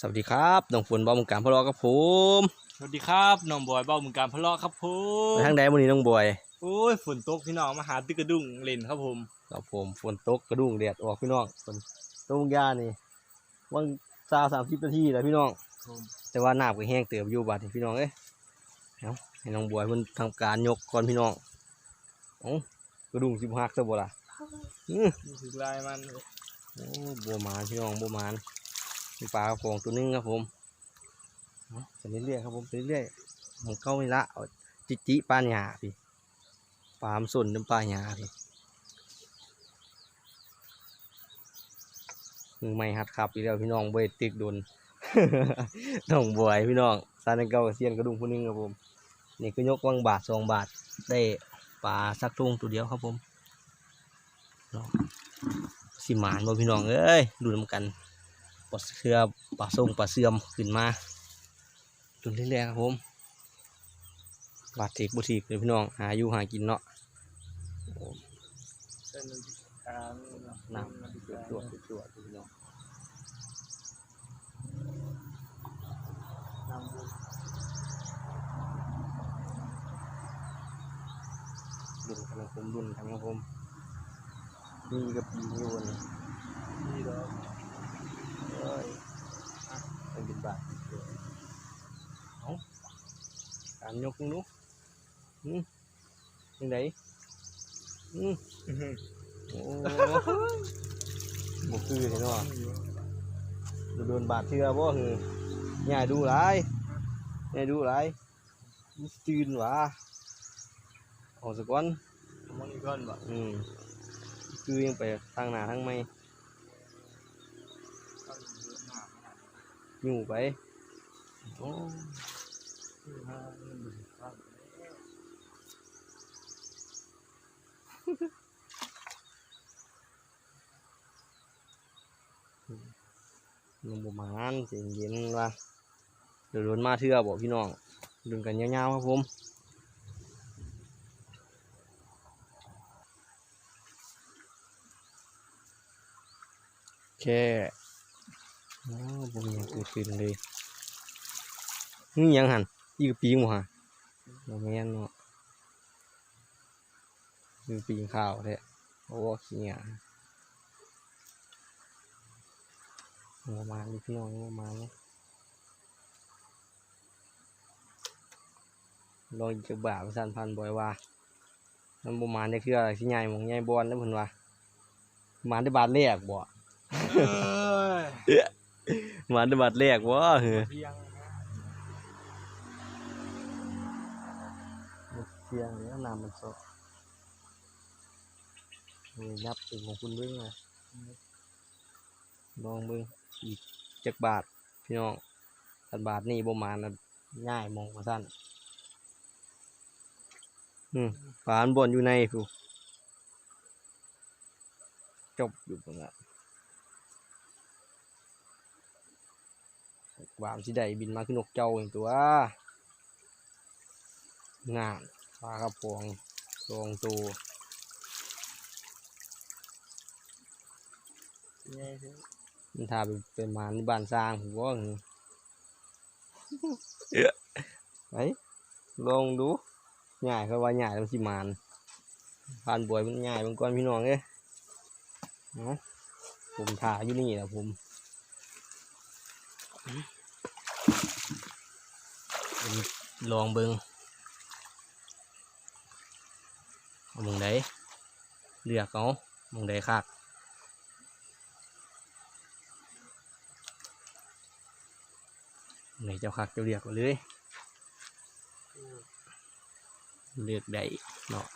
สวัสดีครับน้องฝนบอมการพะเลาะกับผมสวัสดีครับน้องบอยเบ้ามึงการพะเลาะครับผมไปทางใดวันนี้น้องบอยโอ้ยฝนตกพี่น้องมาหาตึกกระดุ่งเล่นครับผมกับผมฝนตกกระดุ้งแดดออกพี่น้องฝนตกยานี่ว่างซาสามสิบนาทีแล้วพี่น้องแต่ว่าน้ำก็แห้งเติบอยู่บาดนี้พี่น้องเอ้ยเอาให้น้องบอยมันทำการยกก่อนพี่น้องเอากระดุ้งสิบหักซะบ่ล่ะอื้อนี่คือลายมันโอ้บัวหมานพี่น้องบัวหมาน มีปลากระพงตัวนึงครับผมเอาไปเรื่อยๆครับผมไปเรื่อยๆมันเข้าไม่ละจิจิปลาหยาพี่ปลามส่วนน้ำปลาหยาพี่มือไม่ฮัดครับอีกแล้วพี่น้องเบยติกโดนน้องบวยพี่น้องซาในเก้าเซียนกระดุมคนนึงครับผมนี่ก็ยกวังบาทสองบาทได้ปลาสักทุ่งตัวเดียวครับผมสิหมานบ่พี่น้องเอ้ยดูน้ำกัน ปลาเสือปลาส้มปลาเสื่อมขึ้นมาดูเรื่อยๆครับผมบาดเทกบุทีกเลยพี่น้องหาอยู่หากินเนาะน้ำตัวตัวตัวพี่น้องดุนกันครับผมดุนกันครับผมนี่กับปีนี่วนนี่ดอก เอ้ยอะเป็นบินบาทเอาการยกมึงดูอืมยังไงอืมโอ้บุคือเห็นว่าโดนบาดเชื่อบ่คือใหญ่ดูหลา ยใหญ่ดูหลายมันตื่นหวะเออกสักวันมันอีกก้อนบ่อืมคือยังไปทางหน้าทางไม่อยู่ไปโอ้ลงประมาณเย็นเย็นว่าเดี๋ยวโดนมาเทื่อบอกพี่น้องดึงกันยาวๆครับผมแค่ โอ้ผมยังตื่นตื่นเลยนี่ยังหันยี่กบปีงหมฮะโมแมนเนาะคือปีงข้าวแท้โอ้ขี้เหงาหัวมาดิพี่น้องหัวมาเนี่ยลองจะบ่าประสานพันบ่อยว่ามันบ่มาได้คืออะไรที่ใหญ่หมองใหญ่บอลนะเพิ่นว่ามาได้บาทแรกบ่ เอ้ย มาได้บาทแรกบ่เฮ้อเพียงเสียงนี่น้ำมันสดนี่ยับถึงของคุณเบิ่งนะลองเบิ่งอีกจักบาท พี่น้องอันบาทนี่บ่มาณนะง่ายมองว่าซั่นอืมฝานบนอยู่ในผู้จบอยู่ตรงนั้น วามสิได้บินมาขึ้นนกเจ้าอย่างตัวงานปลากระพงสองตัวนี่คือมันทาไปเป็นหมาในบ้านสร้างผมว่าอย่างนี้ไปลองดูง่ายเขาว่าง่ายมันสิมานผ่านบวยมันง่ายบางก่อนพี่น้องเอ้ยเนาะผมถ่าอยู่นี่แหละผม ลองเบิงเอาหมองใดเลือกเอาหมองใดคักไหนเจ้าคักเจ้าเรียกมาเลยเลือกได้เนาะ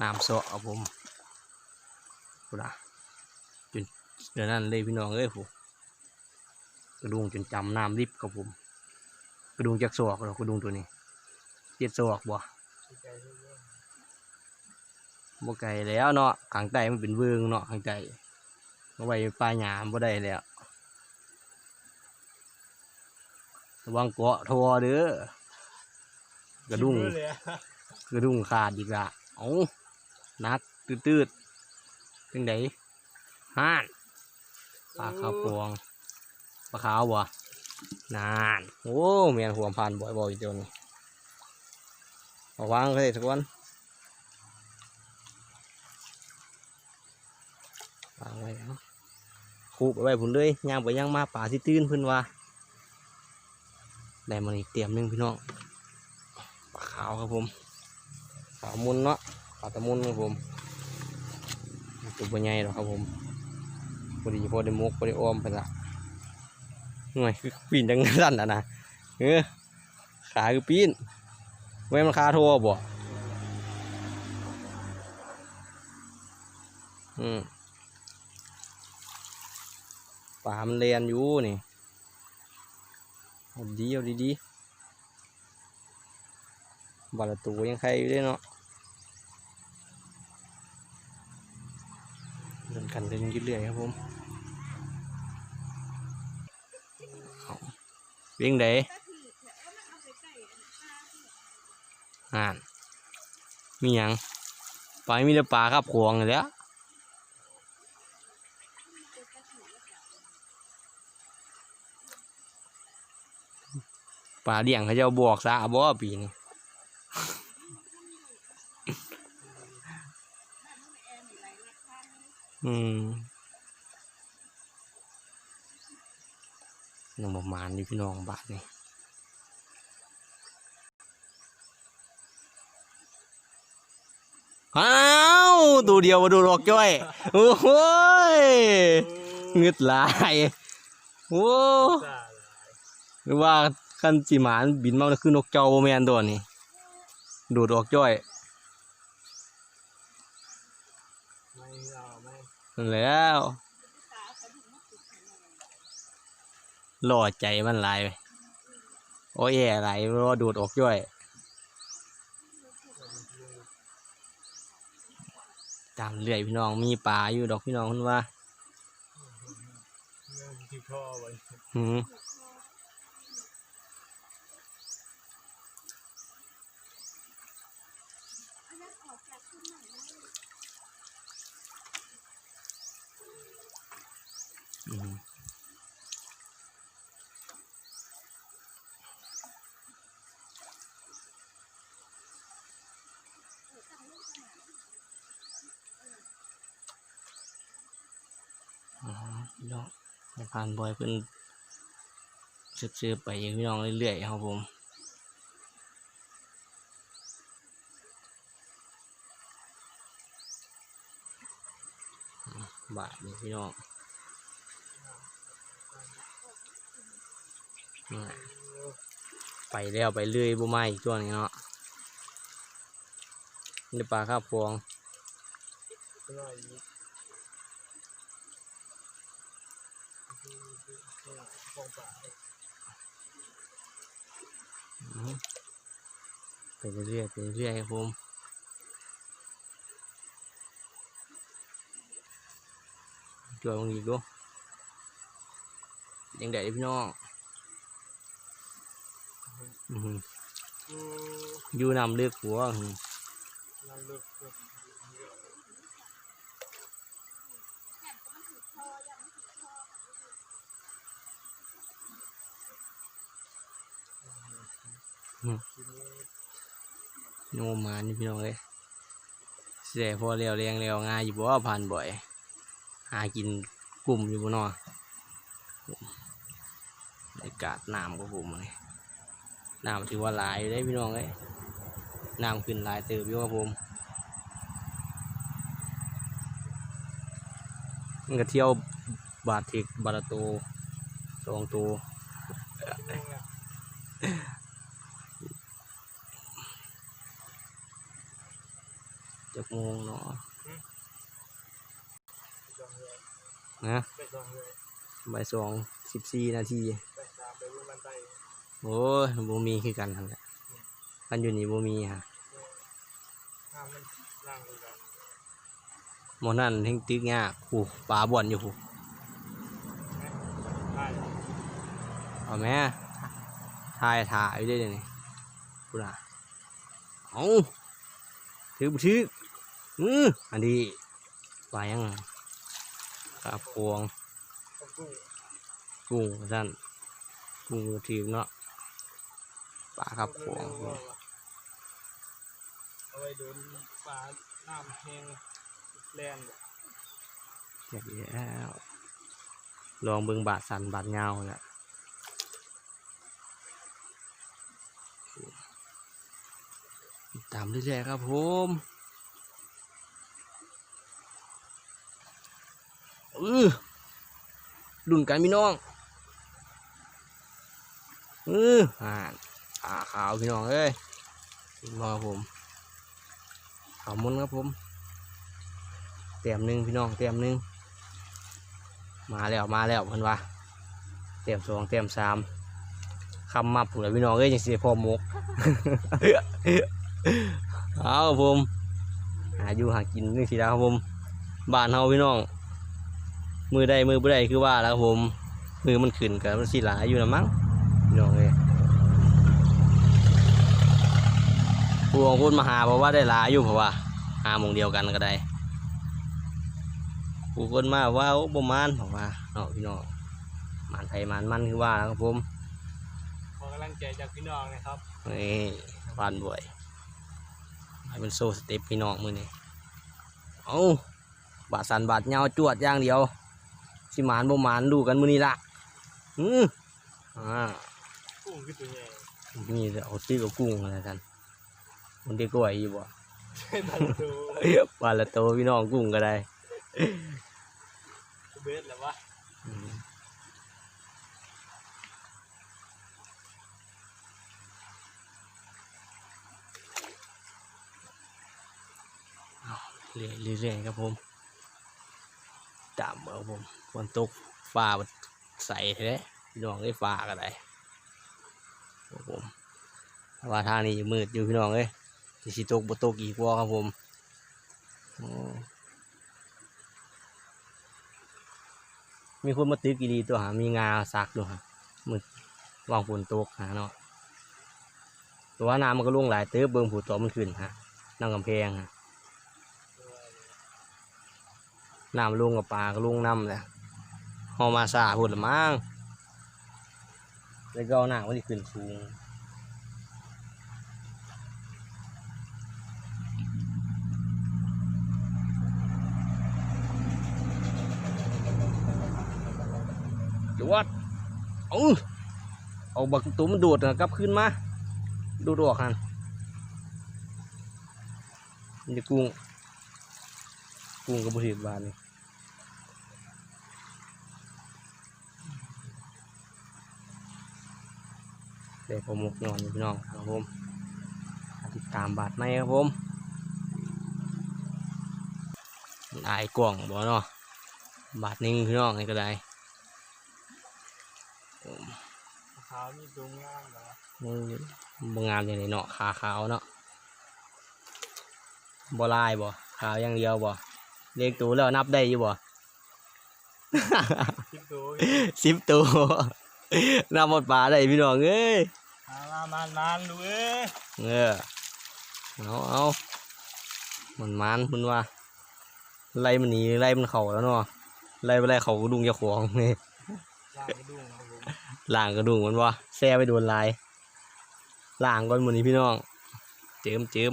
น้ำเสาะเอาผมพูดนะจนเดี๋ยวนั้นเลยพี่น้องเอ้ยผมกระดุงจนจำน้ำริบกับผม กระดุงจากศอกเรากระดุงตัวนี้เจ็ดศอกบ่บ่ไก่แล้วเนาะขางใต้มันเป็นเวิงเนาะขางใต้เอาไว้ปลาหยามบ่ได้แล้วระวังเกาะทอเด้อกระดุ้งชิมเลยอะกระดุ้งขาดอีกละเอานักตืดๆจังไดห้านปลาข้าวปองปลาขาวบ่ นานโอ้เมียนหัวผ่านบ่อยๆจนเอาวางเลยสักวันวางไว้เนาะคูไปไว้พุ่นเลยย่างไปย่างมาป่าที่ตื้นพิ่นว่าได้มาอีกเตรียมหนึ่งพี่น้องปลาขาวครับผมขาวมุนเนาะปลาตะมุนครับผมตัวใหญ่หรอครับผมพอดีพอได้มกพอได้อ้อมไปละ หน่วยคือปีนจังสั้นอะนะเออขาคือปีนไว้มันคาโทรบ่อืมปลามันเรียนอยู่นี่เอาดีเอาดีๆบาลตูยังใครอยู่ด้วยเนาะเดินกันเดินยืดเรื่อยครับผม วียงไดอ่านมียังปลามีแต่ปลาครับขวงนี่แหล้วปลาเลี้ยงเขาจะเอาบวกซะบ่ปีนี้อื มยังประมาณนี้พี่น้องบาทนี่อ้าวตัวเดียวมาดูดอกจ้อย โอ้โหเงึดหลายโอ้หรือว่าคันจิหมานบินมาคือนกเจ้าบ่แมนตัวนี้ดูดออกจ้อยนั่นแล้ว รอใจมันหลายไปโอ้ยแย่หลายรอดูดออกจ้อย ตามเรื่อยพี่น้องมีปลาอยู่ดอกพี่น้องคุณว่าเงินที่พ่อไว้หืม พี่น้องให้ผ่านบ่อยเป็นซื้อไปอย่างพี่น้องเรื่อยๆครับผมบาทนี่พี่น้องไปแล้วไปเรื่อยบ่มาอีกตัวนึงเนาะนี่ปลาข้าวพวงก็น้อยนิดฟอง ป่าอืมไปเรื่อยๆไปเรื่อยๆครับผมจวยมึงอีกดูยังได้พี่น้องอื้อหือ อืม อยู่นำเลือกหัวอื้อหือ นั่นเลิกเลิก โนมานี่พี่น้องเลยเสียพอเรียวเรียงเรียวง่ายอยู่บ่ผ่านบ่อย หากินกลุ่มอยู่บ่นอในกาดน้ำกับผมเลยน้ำถือว่าหลายได้พี่น้องเลยน้ำขึ้นหลายเติบอยู่ครับผมมันก็เที่ยวบาทเทกบาทละโตสองตัว จักโมงเนาะจองเลยนะไปจองเลยบ่ายสองสิบสี่นาทีไปตามไปรุ่นมันไปโอ้ยบ่มีคือกันทั้งนั้นกันอยู่นี่บ่มีฮะห้ามมันนั่งด้วยกันหมอนั่นเฮงตึกยากผูปลาบ่อนอยู่ผูใช่เอาแม่ทายถ่ายอยู่ได้เลยนี่พูดอะเอาถือบุถือ อืออันนี้ปลายังครับพวงต้องกู้กุ้งสั้นกุ้งมือทีมเนาะปลาครับผเร็มวๆว่าเอาไว้โดนปลาน้ำแห้งแลนบ่เจ็บแล้วลองเบิ่งบาดสันบาดเงาแหละตามเรื่อยๆครับผม เออดุนกันพี่น้องเอออ่าอ่าขาวพี่น้องเอ้ยพี่น้องผมขาวมุนครับผมเต็มหนึ่งพี่น้องเต็มหนึ่งมาแล้วมาแล้วเพิ่นว่าเต็มสองเต็มสามคำมาผูกแล้วพี่น้องเอ้ยยังเสียพอมกเอาครับผมหาอยู่หากินนี่สิแล้วครับผมบ้านเฮาพี่น้อง มือใดมือบ่ได้คือว่าแล้วครับผม มือมันขึ้นกับมันสิหลายอยู่นะมั้งพี่น้องเอ้ยผู้ของคนมาหาเพราะว่าได้หลายอยู่เพราะว่าหาหมองเดียวกันก็ได้ผู้คนมาว่าโอ้ประมาณเพราะว่าเนาะพี่น้องมันไทยมันมันคือว่าแล้วครับผมขอกำลังใจจากพี่น้องนะครับนี่วานบ่อยให้มันโซ่สเต็ปพี่น้องมือนี่เอาบาดสันบาดเหงาจวดอย่างเดียว สิหมานบ่หมานดูกันมือนี้ละอืออ่ากุ้งคือตัวใหญ่นี่เอาซื้อกับกุ้งอะไรกันมันได้กล้วยอยู่บ่บาลดูปลาละโตพี่น้องกุ้งก็ได้เบสแล้ววะอืมเอาเรื่อยๆเรื่อยๆครับผม ตามเอาผมฝนตกฟ้ามันใสแท้พี่น้องได้ฟ้าก็ได้ครับผมแต่ว่าทางนี้มืดอยู่พี่น้องเอ้ยสิตกบ่ตกอีกว่าครับผมโอ้มีคนมาตึกอีดีตัวหามีงาซักด้วยฮะมืดวางฝนตกหาเนาะแต่ว่าน้ำมันก็ลงหลายเติบเบิ่งผูตอมันขึ้นฮะนั่งกำแพงฮะ น้ำลงกับปลาก็ลงน้ำแหละหอมาซาพูดละมั้งแล้วก็เอาหน้ามันจะขึ้นสูงหรือว่าเอาเอาบักตัวมันโดดนะกลับขึ้นมาโดดออกหันนจะกุ้งกุ้งกับบุตรบานนี่ เดี๋ยวผมหมกนอนอยู่พี่น้องครับผมติดตามบาทไหมครับผมลายกล่องบ่เนาะบาทหนึงพี่น้องนี่ก็ได้ผมขาวมีตรงงามเหรอมึงบงามอย่างไรเนาะขาขาวเนาะบ่ลายบ่ขาวอย่างเดียวบ่เรียกตัวแล้วนับได้อยู่บ่คิดดูสิบตัว น้ำหมดปลาได้พี่น้องเอ้ยมามามามาดูเอ้ยเออเอาเอามันมันมันว่าไล่มันหนีไล่มันเข่าแล้วเนาะไล่ไปไล่เขากระดุงเจ้าของนี่ล่างกระดุมครับผมล่างกระดุงมันว่าแซ่ไปโดนลายล่างก่อนหมันนี้พี่น้อง เจิมเจิม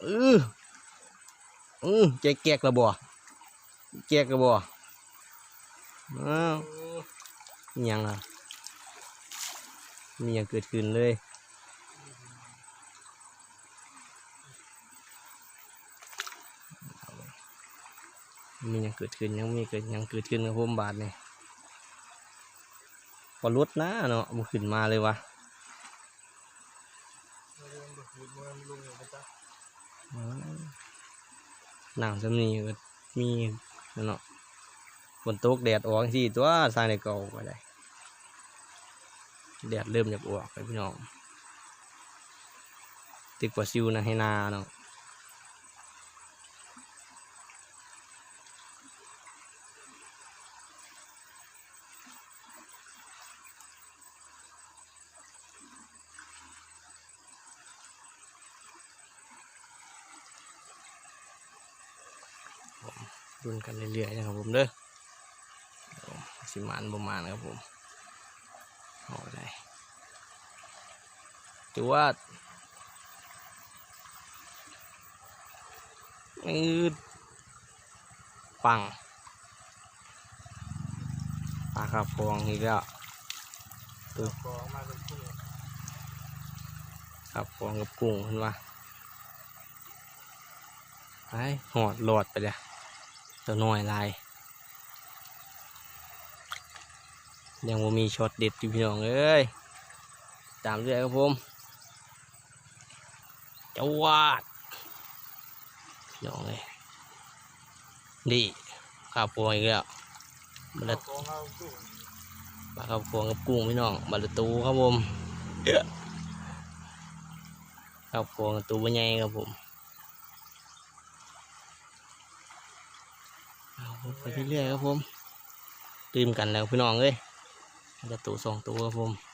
เออเออแกะแกะกระบ่แกะกระบ่อ้ อ้มีหยังอะมีหยังเกิดขึ้นเลยมีหยังเกิดขึ้นยังมีเกิดยังเกิดขึ้นกับผมบาทนี่พอรถนะเนาะบุขึ้นมาเลยวะมางเด็กบุญเมืองลุงอยู่นะจ๊ะหนังจำนี้ก็มีเนาะ ฝนตกแดดออกสิตัวสร้างในเก่าก็ได้แดดเริ่มจะออกไปพี่น้องติดกว่าซิวนะให้นาเนาะรุนกันเรื่อยๆนะครับผมเด้อ สิมานประมาณครับผมเอาได้จวดอืดปังปลาครับพวงอีกแล้วตัวกองมาเป็นคู่ครับพวงกับกุ้งเห็นปะไปหอดหลอดไปเลยตัวน้อยลาย ยังบ่มีช็อตเด็ดอยู่พี่น้องเอ้ยตามเรื่อยครับผมจวาดพี่น้องเลยดีข้าวพวงอีกแล้วบัลตัวกองเอาคู่ปลาข้าวพวงกับกุ้งพี่น้องบัลตูครับผมเอ้อข้าวพวงตูบะใหญ่ครับผมเอาไปเรื่อยๆครับผมตื่มกันแล้วพี่น้องเอ้ย บัลตูสองตัวครับผม